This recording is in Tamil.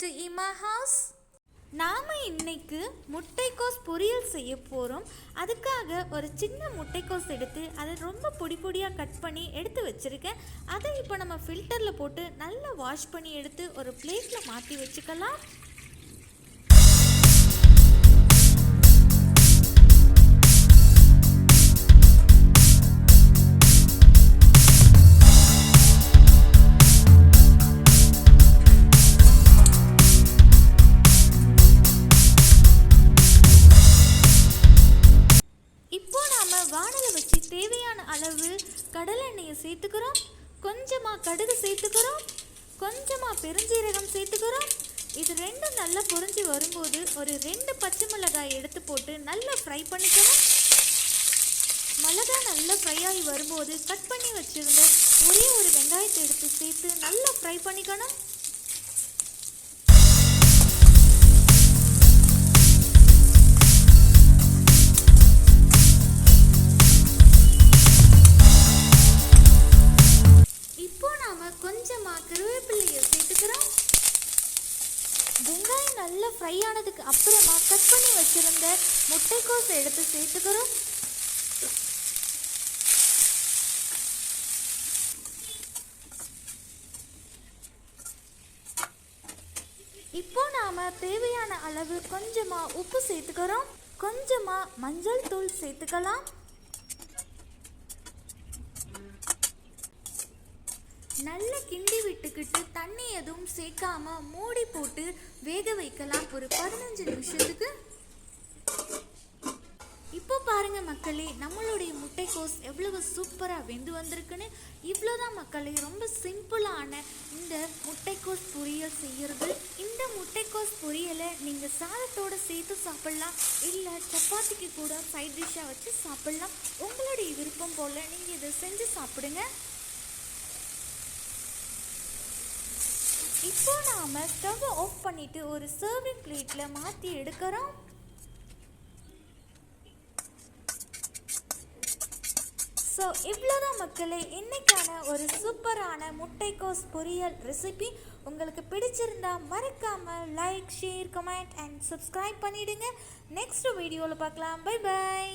to Ima House. நாம் இன்னைக்கு முட்டைக்கோஸ் பொரியல் செய்ய போகிறோம் அதுக்காக ஒரு சின்ன முட்டைக்கோஸ் எடுத்து அதை ரொம்ப பொடி பொடியாக கட் பண்ணி எடுத்து வச்சுருக்கேன். அதை இப்போ நம்ம ஃபில்டரில் போட்டு நல்லா வாஷ் பண்ணி எடுத்து ஒரு பிளேட்டில் மாற்றி வச்சுக்கலாம். அளவு கடலெண்ணெயை சேர்த்துக்கிறோம். கொஞ்சமாக கடுகு சேர்த்துக்கிறோம். கொஞ்சமாக பெருஞ்சீரகம் சேர்த்துக்கிறோம். இது ரெண்டும் நல்லா பொறிஞ்சு வரும்போது ஒரு ரெண்டு பச்சை மிளகாய் எடுத்து போட்டு நல்லா ஃப்ரை பண்ணிக்கணும் மிளகாய் நல்லா ஃப்ரை ஆகி வரும்போது கட் பண்ணி வச்சிருந்த ஒரே ஒரு வெங்காயத்தை எடுத்து சேர்த்து நல்லா ஃப்ரை பண்ணிக்கணும். கொஞ்சமாக நாம கருவேப்பிலையை சேர்த்துக்கிறோம். வெங்காயம் நல்லா ஃப்ரை ஆனதுக்கு அப்புறமா கட் பண்ணி வச்சிருந்த முட்டைக்கோஸ் எடுத்து சேர்த்துக்கிறோம். இப்போ நாம தேவையான அளவு கொஞ்சமா உப்பு சேர்த்துக்கிறோம். கொஞ்சமா மஞ்சள் தூள் சேர்த்துக்கலாம். நல்லா கிண்டி விட்டுக்கிட்டு தண்ணி எதுவும் சேர்க்காம மூடி போட்டு வேக வைக்கலாம் ஒரு பதினஞ்சு நிமிஷத்துக்கு. இப்போ பாருங்க மக்களே நம்மளுடைய முட்டைக்கோஸ் எவ்வளவு சூப்பராக வெந்து வந்திருக்குன்னு. இவ்வளோதான் மக்களே ரொம்ப சிம்பிளான இந்த முட்டைக்கோஸ் பொரியல் செய்யறது. இந்த முட்டைக்கோஸ் பொரியலை நீங்கள் சாதத்தோடு சேர்த்து சாப்பிட்லாம். இல்லை சப்பாத்திக்கு கூட சைட் டிஷ்ஷாக வச்சு சாப்பிட்லாம். உங்களுடைய விருப்பம் போல் நீங்கள் இதை செஞ்சு சாப்பிடுங்க. இப்போ நாம ஸ்டவ் ஆஃப் பண்ணிட்டு ஒரு சர்விங் பிளேட்ல மாத்தி எடுக்கிறோம். ஸோ இவ்வளோதான் மக்களே. இன்னைக்கான ஒரு சூப்பரான முட்டைக்கோஸ் பொரியல் ரெசிபி உங்களுக்கு பிடிச்சிருந்தா மறக்காமல் like share comment and subscribe பண்ணிவிடுங்க நெக்ஸ்ட் வீடியோவில் பார்க்கலாம். Bye bye